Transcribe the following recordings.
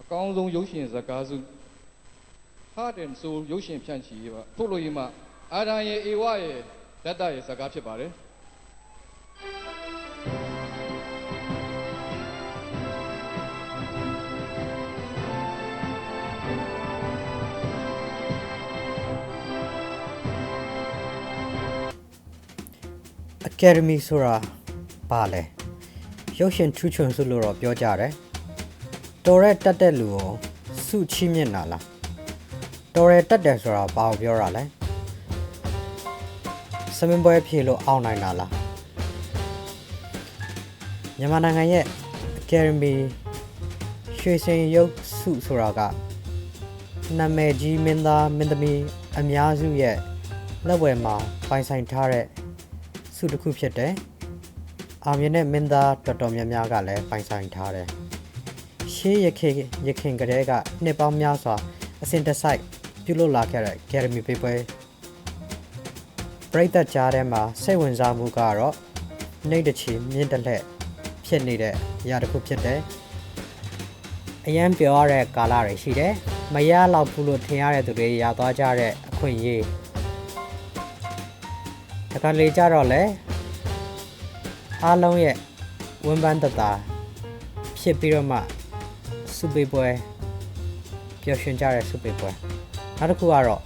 အကောင်းဆုံးရုပ်ရှင်ဇာတ်ကားစု Heart and Soul ရုပ်ရှင်ဖြန့်ချီရေးပါထုတ်လို့ရမှအာဒံရဲ့ဧဝရဲ့ဓာတ်တရဲ့ဇာတ်ကားဖြစ်ပါတယ် အကယ်ဒမီဆိုတာဘာလဲရုပ်ရှင်ထူးချွန်စုလို့တော့ပြောကြတယ်တော်ရဲတက်တဲ့လူကိုစုချီးမြှင့်တာလားတော်ရဲတက်တယ်ဆိုတာဘာကိုပြောတာလဲစမင်းပွဲဖြေလို့အောင်းနိုင်တာလားမြန်မာနိုင်ငံရဲ့အကယ်ဒမီရွှေစင်ရုပ်စုဆိုတာကနာမည်ကြီးမင်းသားမင်းသမီးအများစုရဲ့လက်ဝယ်မှာပိုင်ဆိုင်ထားတဲ့ စုတစ်ခုဖြစ်တယ်။အာမြင်တဲ့မင်းသားတော်တော်များများကလည်းပိုင်ဆိုင်ထားတယ်။ရှေးရခေရခင်ကလေးကနှစ်ပေါင်းများစွာအစဉ်တစိုက်ပြုလုပ်လာခဲ့တဲ့ Academy ပေးပွဲပြိတ္တကြားထဲမှာစိတ်ဝင်စားမှုကတော့နှိမ့်တချီမြင့်တလက်ဖြစ်နေတဲ့အရာတစ်ခုဖြစ်တယ်။အရန်ပြောရတဲ့ကာလတွေရှိတယ်။မရတော့ဘူးလို့ထင်ရတဲ့သူတွေရသွားကြတဲ့အခွင့်အရေး တခါလေကြတော့လေအားလုံးရဲ့ဝင်းပန်းတတာဖြစ်ပြီးတော့မှစုပေးပွဲပျော်ရွှင်ကြတဲ့စုပေးပွဲနောက်တစ်ခုကတော့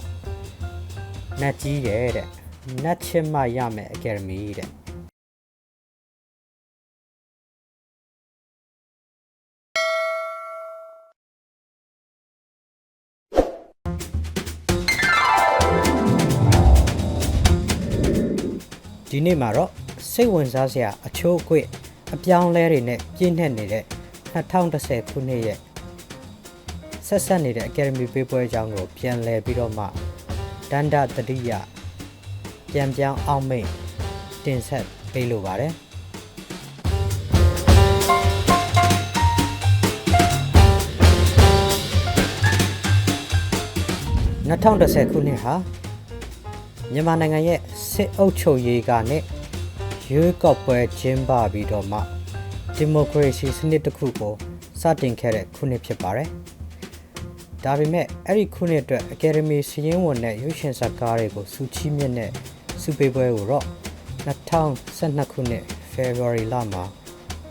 နတ်ကြီးတယ်တဲ့နတ်ချစ်မှရမယ်အကယ်ဒမီတဲ့ ဒီနေ့မှာတော့စိတ်ဝင်စားစရာအချိုးအကွေ့အပြောင်းလဲတွေနဲ့ပြည့်နှက်နေတဲ့2010ခုနှစ်ရဲ့ဆက်ဆက်နေတဲ့ Academy ပေးပွဲအကြောင်းကိုပြန်လည်ပြီးတော့မှဒန္ဒတတိယပြန်ပြောင်းအောင်မိတ်တင်ဆက်ပေးလိုပါတယ်2010ခုနှစ်ဟာ မြန်မာနိုင်ငံရဲ့စစ်အုပ်ချုပ်ရေးကနဲ့ရွေးကောက်ပွဲကျင်းပပြီးတော့မှဒီမိုကရေစီစနစ်တစ်ခုကိုစတင်ခဲ့တဲ့ခုနှစ်ဖြစ်ပါတယ်။ဒါပေမဲ့အဲ့ဒီခုနှစ်အတွက်အကယ်ဒမီစီရင်ဝင်တဲ့ရွေးရှင်ဇာတ်ကားတွေကိုစူချီးမြင့်တဲ့စူပေးပွဲကိုတော့2012ခုနှစ် February လမှာ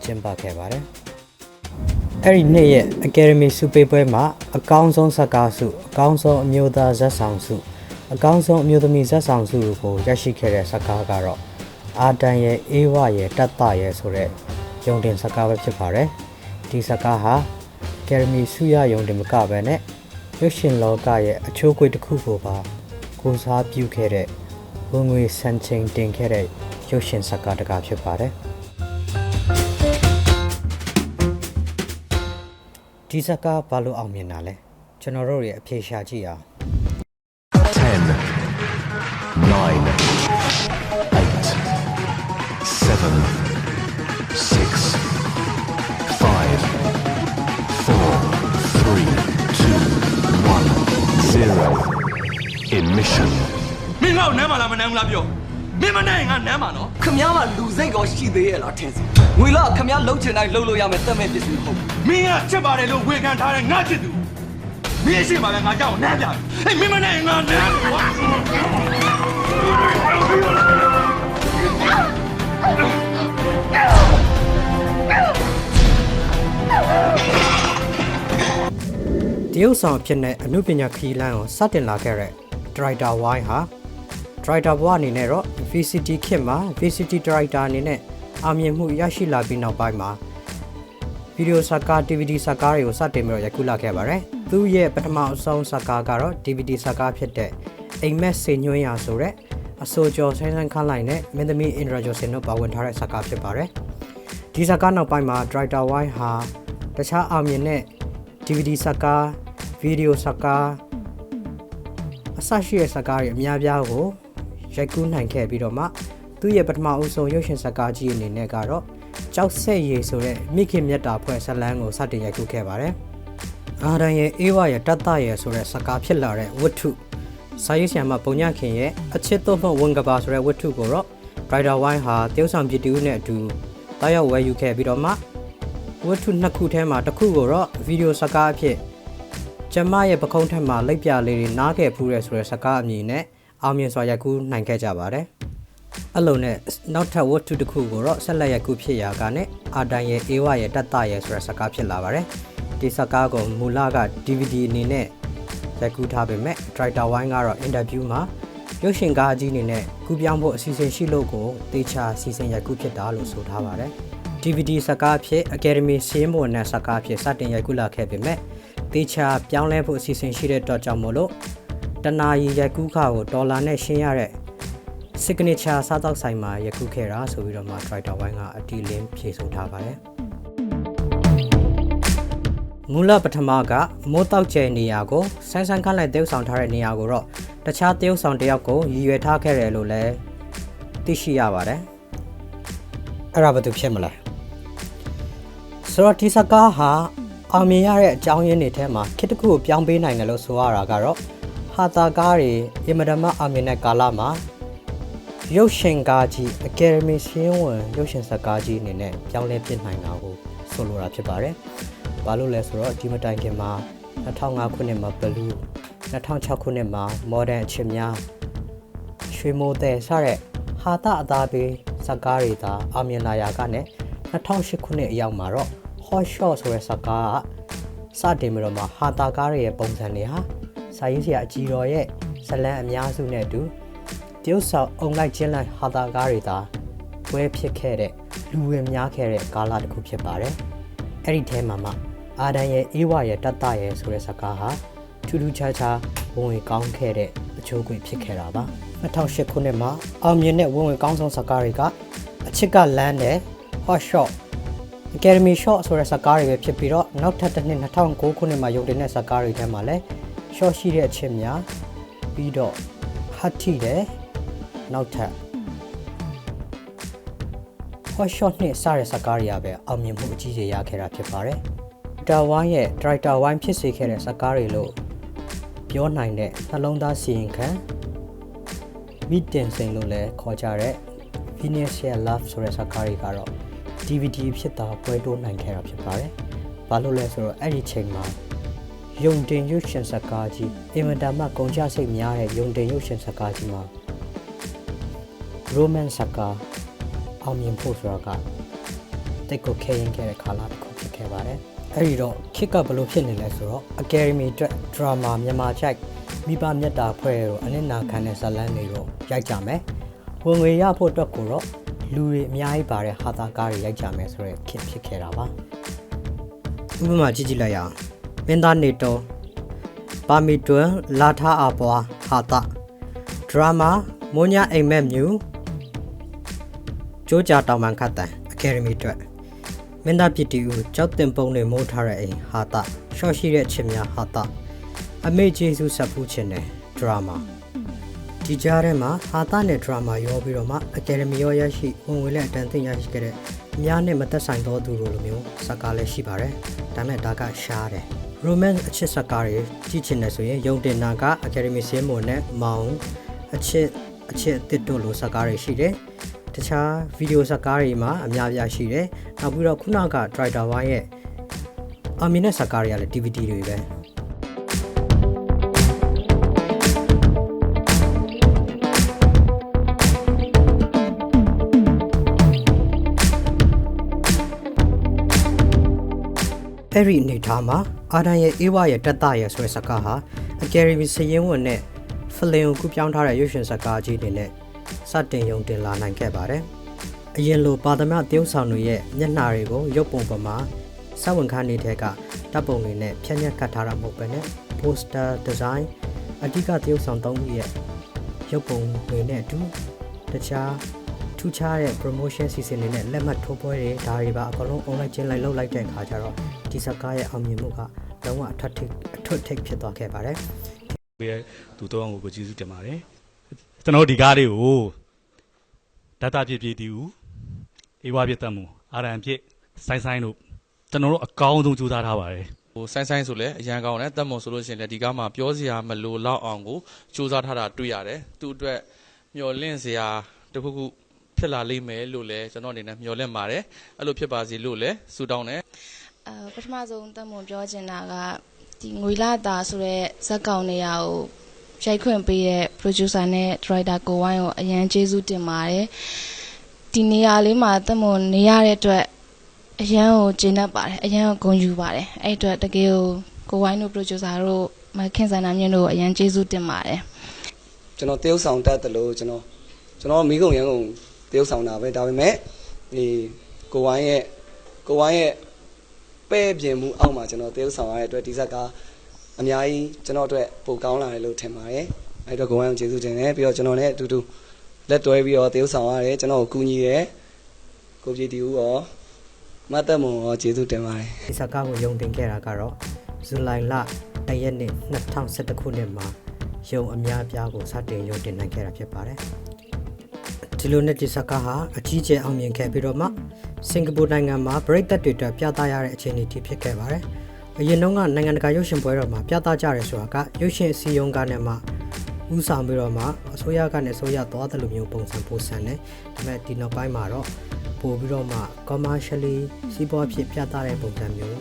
ကျင်းပခဲ့ပါတယ်။အဲ့ဒီနှစ်ရဲ့အကယ်ဒမီစူပေးပွဲမှာအကောင်းဆုံးဇာတ်ကားစုအကောင်းဆုံးအမျိုးသားဇာတ်ဆောင်စု အကောင်းဆုံးအမျိုးသမီးဇက်ဆောင်စုကိုရရှိခဲ့တဲ့ဇာတ်ကားကတော့အာတန်ရဲ့အေးဝရဲ့တတ်တရဲ့ဆိုတဲ့ယုံတင်ဇာတ်ကားပဲဖြစ်ပါတယ်ဒီဇာတ်ကားဟာကယ်မီစုရယုံတင်မကပဲနဲ့ရုပ်ရှင်လောကရဲ့အချိုးကွေတစ်ခုကိုပါကိုစားပြုခဲ့တဲ့ဝင်ငွေစံချိန်တင်ခဲ့တဲ့ရုပ်ရှင်ဇာတ်ကားတစ်ကားဖြစ်ပါတယ်ဒီဇာတ်ကားဘာလို့အောင်မြင်တာလဲကျွန်တော်တို့ရဲ့အဖြေရှာကြည့်အောင် င်းငါ့ကိုနမ်းမလားမနမ်းဘူးလားပြောမင်းမနိုင်ရင်ငါနမ်းမှာနော်ခမ ्या မှာလူစိတ်ကောရှိသေးရဲ့လားထင်စီငွေလာခမ ्या လှုပ်ချင်တိုင်းလှုပ်လို့ရမယ်တက်မဲ့ပစ္စည်းမဟုတ်ဘူးမင်းကချက်ပါတယ်လို့ဝေခံထားတဲ့ငါချစ်သူမင်းရှိမှလည်းငါကြောက်နမ်းပြတယ်ဟေးမင်းမနိုင်ရင်ငါနမ်းကွာတရုတ်ဆောင်အဖြစ်နဲ့အမှုပညာခရီးလမ်းကိုစတင်လာခဲ့တဲ့ Director Y ဟာ Director ဘဝအနေနဲ့တော့ VCT ခေတ်မှာ VCT Director အနေနဲ့အောင်မြင်မှုရရှိလာပြီးနောက်ပိုင်းမှာဗီဒီယိုဇာတ်ကား DVD ဇာတ်ကားတွေကိုစတင်ပြီးတော့ရိုက်ကူးလာခဲ့ပါတယ်။သူရဲ့ပထမအဆုံးဇာတ်ကားကတော့ DVD ဇာတ်ကားဖြစ်တဲ့အိမ်မက်စေညွှန်းရာဆိုတဲ့အဆိုကျော်ဆန်းဆန်းခန်းလိုက်နဲ့မင်းသမီးအင်ဒရာဂျိုစင်တို့ပါဝင်ထားတဲ့ဇာတ်ကားဖြစ်ပါတယ်။ဒီဇာတ်ကားနောက်ပိုင်းမှာ Director Y ဟာတခြားအောင်မြင်တဲ့ DVD ဇာတ်ကားဗီဒီယိုဇာတ်ကားအစရှိတဲ့ဇာတ်ကားတွေအများပြားကို ရိုက်ကူးနိုင်ခဲ့ပြီးတော့မှသူ့ရဲ့ပထမအဦးဆုံးရုပ်ရှင်ဇာတ်ကားကြီးအနေနဲ့ကတော့ကြောက်ဆက်ရည်ဆိုတဲ့မိခင်မြတ်တာဖွဲ့ဇာတ်လမ်းကိုစတင်ရိုက်ကူးခဲ့ပါတယ်။အာရန်ရဲ့အေးဝရဲ့တတ်တရဲ့ဆိုတဲ့ဇာတ်ကားဖြစ်လာတဲ့ဝတ္ထုစာရေးဆရာမပုံညခင်ရဲ့အချစ်သွတ်ဝန်ကပါဆိုတဲ့ဝတ္ထုကိုတော့ Rider Wine ဟာတယောက်ဆောင်ပြည်တူနဲ့အတူတားရောက်ဝယ်ယူခဲ့ပြီးတော့မှဝတ္ထုနှစ်ခုထဲမှာတစ်ခုကိုတော့ဗီဒီယိုစကားအဖြစ်ကျမရဲ့ပခုံးထက်မှာလက်ပြလေးတွေနားခဲ့ဖူးရဲဆိုတဲ့စကားအမည်နဲ့ အောင်မြင်စွာရိုက်ကူးနိုင်ခဲ့ကြပါတယ်။အဲ့လိုနဲ့နောက်ထပ်ဝတ္ထုတစ်ခုကိုတော့ဆက်လက်ရိုက်ကူးဖြစ်ရာကနဲ့အာဒန်ရဲ့အေဝရဲ့တတ်တရဲ့ဆိုတဲ့စကားဖြစ်လာပါတယ်။ဒီစကားကိုမူလက DVD အနေနဲ့ရိုက်ကူးထားပေမဲ့ Director Wine ကတော့ interview မှာရုပ်ရှင်ကားအကြီးအနေနဲ့ကူပြောင်းဖို့အစီအစဉ်ရှိလို့ကိုတေချာစီစဉ်ရိုက်ကူးဖြစ်တာလို့ဆိုထားပါတယ်။ DVD စကားအဖြစ် Academy စင်းပေါ်နဲ့စကားအဖြစ်စတင်ရိုက်ကူးလာခဲ့ပေမဲ့တေချာပြောင်းလဲဖို့အစီအစဉ်ရှိတဲ့အတွက်ကြောင့်မို့လို့ တနာရီရိုက်ကူးခါကိုဒေါ်လာနဲ့ရှင်းရတဲ့ signature စားတောက်ဆိုင်မှာရိုက်ကူးခဲ့တာဆိုပြီးတော့မှ Director Wine ကအတီလင်းဖြေဆိုထားပါတယ်။မူလပထမကမိုးတောက်ကျဲနေရာကိုဆန်းဆန်းခန့်လိုက်တရုပ်ဆောင်ထားတဲ့နေရာကိုတော့တခြားတရုပ်ဆောင်တစ်ယောက်ကိုရည်ရွယ်ထားခဲ့တယ်လို့လည်းသိရှိရပါတယ်အဲ့ဒါဘာသူဖြစ်မလဲဆိုတော့ဒီစကားဟာအောင်မြင်ရတဲ့အကြောင်းရင်းတွေထဲမှာခေတ်တစ်ခုကိုပြောင်းပေးနိုင်တယ်လို့ဆိုရတာကတော့ ဟာတာကားတွေအင်မတန်မှအောင်မြင်တဲ့ကာလမှာရုပ်ရှင်ကားကြီးအကယ်ဒမီရှင်းဝင်ရုပ်ရှင်ဇာတ်ကားကြီးအနေနဲ့ပြောင်းလဲပြစ်နိုင်တာကိုဆိုလိုတာဖြစ်ပါတယ်။ဘာလို့လဲဆိုတော့ဒီမတိုင်ခင်မှာ2005ခုနှစ်မှာ Blue 2006ခုနှစ်မှာ Modern အချစ်များရွှေမိုးတဲ့စတဲ့ဟာတာအသားပေးဇာတ်ကားတွေသာအောင်မြင်လာရာကနဲ့2008ခုနှစ်အရောက်မှာတော့ Hot Shot ဆိုတဲ့ဇာတ်ကားကစတင်ပြီးတော့မှဟာတာကားတွေရဲ့ပုံစံတွေဟာ စာရေးဆရာအကြီးတော်ရဲ့ဇလံအများစုနဲ့အတူတရုတ်ဆောင်အုံလိုက်ချင်းလိုက်ဟာတာကားတွေသာဝဲဖြစ်ခဲ့တဲ့လူဝင်များခဲ့တဲ့ကာလတစ်ခုဖြစ်ပါတယ်။အဲ့ဒီထဲမှာမှအာဒန်ရဲ့အေးဝရဲ့တတ်တရဲ့ဆိုတဲ့ဇာတ်ကားဟာထူးထူးခြားခြားဝင်ဝင်ကောင်းခဲ့တဲ့အချိုးကွေဖြစ်ခဲ့တာပါ2008ခုနှစ်မှာအောင်မြင်တဲ့ဝင်ဝင်ကောင်းဆုံးဇာတ်ကားတွေကအချစ်ကလမ်းနဲ့ Hot Shot Academy Shot ဆိုတဲ့ဇာတ်ကားတွေပဲဖြစ်ပြီးတော့နောက်ထပ်တစ်နှစ်2009ခုနှစ်မှာရုပ်တင်တဲ့ဇာတ်ကားတွေထဲမှာလည်း short ရှိတဲ့အချက်များပြီးတော့ hot ထိတယ်နောက်ထပ် hot shot နဲ့စတဲ့ဇာတ်ကားတွေကပဲအောင်မြင်မှုအကြီးကြီးရခဲ့တာဖြစ်ပါတယ်။ Director Wine ရဲ့ Director Wine ဖြစ်စေခဲ့တဲ့ဇာတ်ကားတွေလို့ပြောနိုင်တဲ့နှလုံးသားစီရင်ခံမိတင်စိန်လို့လည်းခေါ်ကြတဲ့ Venus Love ဆိုတဲ့ဇာတ်ကားတွေကတော့ DVD ဖြစ်တာပွဲတိုးနိုင်ခဲ့တာဖြစ်ပါတယ်။ဘာလို့လဲဆိုတော့အဲ့ဒီချိန်မှာ ယုံတင်ရုပ်ရှင်ဇာတ်ကားကြီးအင်မတန်မှကုန်ကျစိတ်များတဲ့ယုံတင်ရုပ်ရှင်ဇာတ်ကားကြီးမှာ romance ဇာတ်ကားအောင်မြင်ဖို့ဆိုတာကတိတ်ကိုခဲရင်ခဲ့တဲ့ခါလာတစ်ခုဖြစ်ခဲ့ပါတယ်။အဲ့ဒီတော့ခစ်ကဘယ်လိုဖြစ်နေလဲဆိုတော့ Academy အတွက် drama မြန်မာချိုက်မိဘမြတ်တာဖွဲ့ရောအနစ်နာခံတဲ့ဇာတ်လမ်းတွေတော့ရိုက်ကြမယ်။ဝင်ငွေရဖို့အတွက်ကိုတော့လူတွေအများကြီးပါတဲ့ဟာတာကားတွေရိုက်ကြမယ်ဆိုတဲ့ခစ်ဖြစ်ခဲ့တာပါဥပမာကြည့်ကြည့်လိုက်ရအောင် မင်းသားနေတော်ပါမီတွန်လာထားအပွားဟာတာဒရာမာမွန်ညာအိမ်မက်မြူကြိုးကြတောင်ပန်ခတ်တန်အကယ်ဒမီအတွက်မင်းသားပြည်တီဦးကြောက်တင်ပုံတွေမိုးထားတဲ့အိမ်ဟာတာရှော့ရှိတဲ့ချစ်များဟာတာအမေဂျေစုဆက်ဖူးချင်တယ်ဒရာမာဒီကြားထဲမှာဟာတာနဲ့ဒရာမာရောပြီးတော့မှအကယ်ဒမီရောရရှိဝင်ဝင်လက်အတန်သိရရှိခဲ့တဲ့အများနဲ့မသက်ဆိုင်သောသူတို့လိုမျိုးဇာတ်ကားလည်းရှိပါတယ်။ဒါမဲ့ဒါကရှားတယ်။ romance အချစ်ဇာတ်ကားတွေကြည့်ချင်တယ်ဆိုရင်ယုံတင်နာက Academy စင်းမွန်နဲ့မောင်အချစ်အချစ်အစ်စ်တို့လိုဇာတ်ကားတွေရှိတယ်။တခြားဗီဒီယိုဇာတ်ကားတွေမှာအများပြားရှိတယ်။နောက်ပြီးတော့ခုနက Driver Wine ရဲ့အမီနဲ့ဇာတ်ကားတွေကလည်း DVD တွေပဲ။ အဲ့ဒီအနေထားမှာအာဒန်ရဲ့အေးဝရဲ့တက်တရဲ့ဆွဲစကားဟာအကယ်ဒမီစရင်ဝင်နဲ့ဖလင်ကိုကူပြောင်းထားတဲ့ရွှေရှင်စကားကြီးတွေနဲ့စတင်ယုံတင်လာနိုင်ခဲ့ပါတယ်။အရင်လိုပါသမတရုပ်ဆောင်တွေရဲ့မျက်နှာတွေကိုရုပ်ပုံပေါ်မှာစက်ဝင်ခန်းနေတဲ့ကတပ်ပုံတွေနဲ့ဖြန့်ညက်ကတ်ထားတာမဟုတ်ပဲနဲ့ poster design အဓိကတရုပ်ဆောင်သုံးခုရဲ့ရုပ်ပုံတွေနဲ့အတူတခြား ထူးခြားတဲ့ promotion season တွေနဲ့လက်မှတ်ထိုးပွဲတွေဒါတွေပါအကုန်လုံး online ကျင်းလိုက်လုပ်လိုက်တဲ့အခါကျတော့ဒီစကားရဲ့အောင်မြင်မှုကလုံးဝအထက်ထိပ်အထွတ်ထိပ်ဖြစ်သွားခဲ့ပါတယ်ကိုရဲ့သူတော့ကိုကိုကျေးဇူးတင်ပါတယ်ကျွန်တော်တို့ဒီကားလေးကိုဒတာဖြစ်ဖြစ်တီဦးအေးဝါဖြစ်တတ်မှုအာရန်ဖြစ်ဆိုင်းဆိုင်းတို့ကျွန်တော်တို့အကောင်းဆုံးကြိုးစားထားပါတယ်ဟိုဆိုင်းဆိုင်းဆိုလည်းအရန်ကောင်းတယ်တက်မွန်ဆိုလို့ရှိရင်လည်းဒီကားမှာပြောစရာမလိုတော့အောင်ကိုစူးစမ်းထားတာတွေ့ရတယ်သူ့အတွက်မျော်လင့်စရာတစ်ခုခု ဖြစ်လာလိမ့်မယ်လို့လည်းကျွန်တော်အနေနဲ့မျှော်လင့်ပါတယ်အဲ့လိုဖြစ်ပါစေလို့လည်းဆုတောင်းတယ်အဲပထမဆုံးတက်မွန်ပြောချင်တာကဒီငွေလာတာဆိုတဲ့ဇက်ကောင်နေရာကိုရိုက်ခွင့်ပေးတဲ့ producer နဲ့ director ကိုဝိုင်းကိုအရန်ကျေးဇူးတင်ပါတယ်ဒီနေရာလေးမှာတက်မွန်နေရတဲ့အတွက်အရန်ကိုကျေနပ်ပါတယ်အရန်ကိုဂုဏ်ယူပါတယ်အဲ့အတွက်တကယ်ကိုကိုဝိုင်းတို့ producer တို့မခင်စန္ဒာမြင့်တို့ကိုအရန်ကျေးဇူးတင်ပါတယ်ကျွန်တော်တရုပ်ဆောင်တတ်တယ်လို့ကျွန်တော်ကျွန်တော်မိကုံရန်ကုန် တရုပ်ဆောင်တာပဲဒါပေမဲ့ဒီကိုဝိုင်းရဲ့ကိုဝိုင်းရဲ့ပဲ့ပြင်မှုအောက်မှာကျွန်တော်တရုပ်ဆောင်ရတဲ့အတွက်ဒီဇက်ကအများကြီးကျွန်တော်အတွက်ပိုကောင်းလာတယ်လို့ထင်ပါတယ်အဲ့တော့ကိုဝိုင်းကိုကျေးဇူးတင်တယ်ပြီးတော့ကျွန်တော်လည်းအတူတူလက်တွဲပြီးတော့တရုပ်ဆောင်ရတယ်ကျွန်တော်ကိုကူညီတယ်ကိုပြည်တီဦးရောမတ်သက်မွန်ရောကျေးဇူးတင်ပါတယ်ဒီစကားကိုယုံတင်ခဲ့တာကတော့ဇူလိုင်လတရက်နေ့2011ခုနှစ်မှာယုံအများအပြားကိုစတင်ယုံတင်နိုင်ခဲ့တာဖြစ်ပါတယ် ဒီလိုနဲ့ဒီစကားဟာအကြီးကျယ်အောင်မြင်ခဲ့ပြီးတော့မှစင်ကာပူနိုင်ငံမှာပရိသတ်တွေအတွက်ပြသရတဲ့အခြေအနေထိဖြစ်ခဲ့ပါတယ်အရင်တုန်းကနိုင်ငံတကာရုပ်ရှင်ပွဲတော်မှာပြသကြရဲဆိုတာကရုပ်ရှင်အစည်းအရုံးကနဲ့မှဥဆောင်ပြီးတော့မှအစိုးရကနဲ့အစိုးရသွားတယ်လို့မျိုးပုံစံပို့ဆန်တယ်ဒါပေမဲ့ဒီနောက်ပိုင်းမှာတော့ပို့ပြီးတော့မှ commercially စီးပွားဖြစ်ပြသတဲ့ပုံစံမျိုး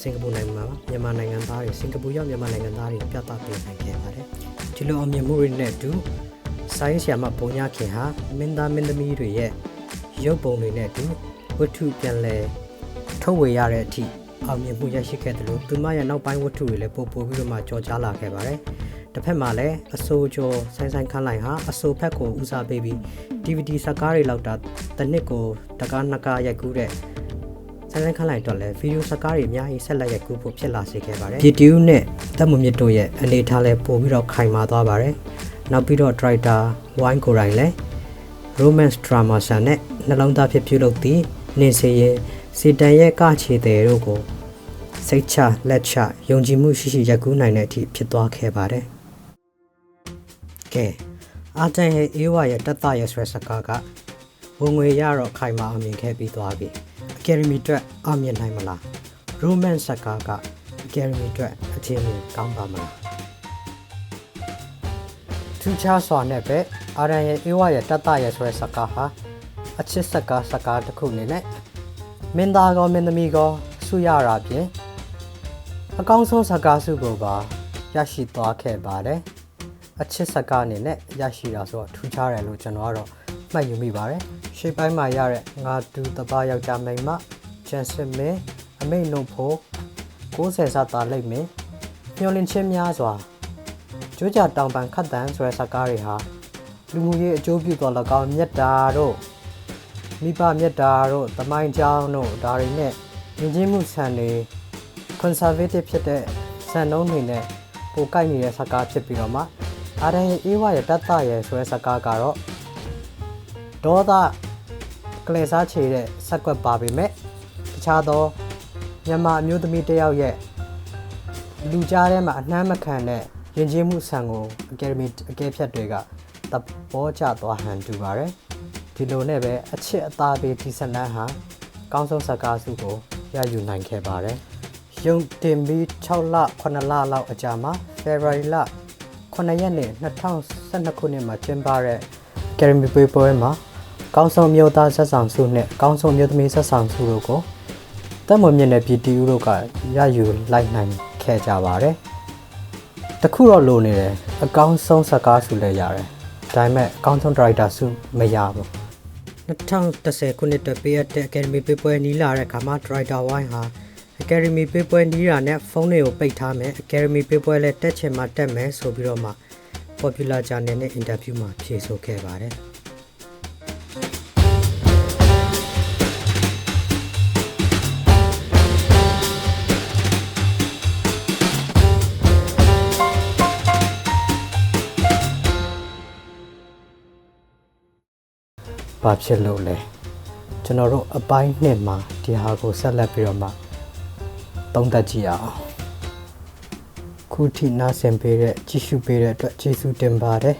စင်ကာပူနိုင်ငံမှာမြန်မာနိုင်ငံသားတွေစင်ကာပူရောက်မြန်မာနိုင်ငံသားတွေပြသပေးနိုင်ခဲ့ပါတယ်ဒီလိုအောင်မြင်မှုတွေနဲ့အတူ ဆိုင်းဆရာမပုံညာခင်ဟာမင်းသားမင်းသမီးတွေရဲ့ရုပ်ပုံတွေနဲ့အတူဝတ္ထုပြန်လဲထုတ်ဝေရတဲ့အထိအောင်မြင်မှုရရှိခဲ့တယ်လို့သူမရဲ့နောက်ပိုင်းဝတ္ထုတွေလည်းပို့ပို့ပြီးတော့မှကြော်ကြားလာခဲ့ပါတယ်တစ်ဖက်မှာလည်းအဆိုကျော်ဆိုင်ဆိုင်ခန်းလိုက်ဟာအဆိုဖက်ကိုဦးစားပေးပြီး DVD စကားတွေလောက်တာတစ်နှစ်ကိုတကားနှစ်ကားရိုက်ကူးတဲ့ဆိုင်ဆိုင်ခန်းလိုက်တော့လည်းဗီဒီယိုစကားတွေအများကြီးဆက်လက်ရိုက်ကူးဖို့ဖြစ်လာစေခဲ့ပါတယ် YouTube နဲ့တက်မှုမြင့်တို့ရဲ့အနေအထားလည်းပို့ပြီးတော့ခိုင်မာသွားပါတယ် နောက်ပြီးတော့ Director Wine ကိုယ်တိုင်လည်း romance drama ဆန်နဲ့နှလုံးသားဖြစ်ပြုလုပ်သည့်နေစေရင်စီတန်ရဲ့ကချေတဲ့တို့ကိုစိတ်ချလက်ချယုံကြည်မှုရှိရှိရက်ကူးနိုင်တဲ့အထိဖြစ်သွားခဲ့ပါတယ်။ကဲအာတန်ရဲ့အေးဝါရဲ့တက်တာရဲ့ဆွဲစကားကဝင်ငွေရတော့ခိုင်မာအောင်မြင်ခဲ့ပြီးသွားပြီ။ Academy အတွက်အောင်မြင်နိုင်မလား။ romance စကားက Academy အတွက်အခြေအနေကောင်းပါမလား။ ထူးခြားစွာနဲ့ပဲအာရန်ရဲ့အေးဝါရဲ့တတ်တရဲ့ဆိုတဲ့စကားဟာအချစ်စကားစကားတစ်ခုအနေနဲ့မင်းသားကောမင်းသမီးကောဆုရတာဖြင့်အကောင်းဆုံးစကားစုကိုပါရရှိသွားခဲ့ပါတယ်အချစ်စကားအနေနဲ့ရရှိတာဆိုတော့ထူးခြားတယ်လို့ကျွန်တော်ကတော့မှတ်ယူမိပါတယ်ရှေ့ပိုင်းမှာရတဲ့ငါတူတပားယောက်ျားမိန်းမဂျန်စစ်မင်းအမိတ်နှုတ်ဖို့60စသားလိုက်မင်းမျောလင့်ချင်းများစွာ ကျိုးကြတောင်ပန်ခတ်တန်ဆိုတဲ့စကားတွေဟာလူမှုရေးအကျိုးပြုတော်၎င်းမြတ်တာတို့မိဘမြတ်တာတို့သမိုင်းကြောင်းတို့ဒါတွေနဲ့ယဉ်ကျေးမှုဆန်တွေ conservative ဖြစ်တဲ့ဆန်နှုံးတွေနဲ့ပိုကိုက်နေတဲ့စကားဖြစ်ပြီးတော့မှအာရန်ရဲ့အေးဝါရဲ့တတ်တရဲ့ဆိုတဲ့စကားကတော့ဒေါသကလေးစားချေတဲ့စက်ကွက်ပါပေမဲ့တခြားသောမြန်မာအမျိုးသမီးတစ်ယောက်ရဲ့လူကြားထဲမှာအနှမ်းမခံတဲ့ ယဉ်ကျေးမှုဆန်ကိုအကယ်ဒမီအကဲဖြတ်တွေကသဘောကျသွားဟန်တူပါတယ်ဒီလိုနဲ့ပဲအချစ်အသားပေးဒီဇလန်ဟာကောင်းဆုံးစကားစုကိုရယူနိုင်ခဲ့ပါတယ်ရုံတင်ပြီး6လ9လလောက်အကြာမှာ February လ9ရက်နေ့2012ခုနှစ်မှာကျင်းပတဲ့ Academy ပွဲပွဲမှာကောင်းဆုံးမျိုးသားဆက်ဆောင်စုနဲ့ကောင်းဆုံးမျိုးသမီးဆက်ဆောင်စုတို့ကိုတက်မွန်မြင့်တဲ့ပြည်တီဦးတို့ကရယူလိုက်နိုင်ခဲ့ကြပါတယ်။ တခုတော့လိုနေတယ်အကောင်းဆုံးစကားစုလည်းရတယ်။ဒါပေမဲ့အကောင်းဆုံးဒါရိုက်တာစုမရဘူး။2010ခုနှစ်တပေးရတဲ့ Academy ပေးပွဲနီးလာတဲ့ခါမှာ Director Wine ဟာ Academy ပေးပွဲနီးတာနဲ့ဖုန်းတွေကိုပိတ်ထားမယ် Academy ပေးပွဲလည်းတက်ချင်မှတက်မယ်ဆိုပြီးတော့မှ Popular Channel နဲ့ interview မှာဖြေဆိုခဲ့ပါတယ်။ ဘာဖြစ်လို့လဲကျွန်တော်တို့အပိုင်းနှစ်မှာဒီဟာကိုဆက်လက်ပြီးတော့မှသုံးသပ်ကြည့်ရအောင်ခုထိနားဆင်ပေးတဲ့ကြည့်ရှုပေးတဲ့အတွက်ကျေးဇူးတင်ပါတယ်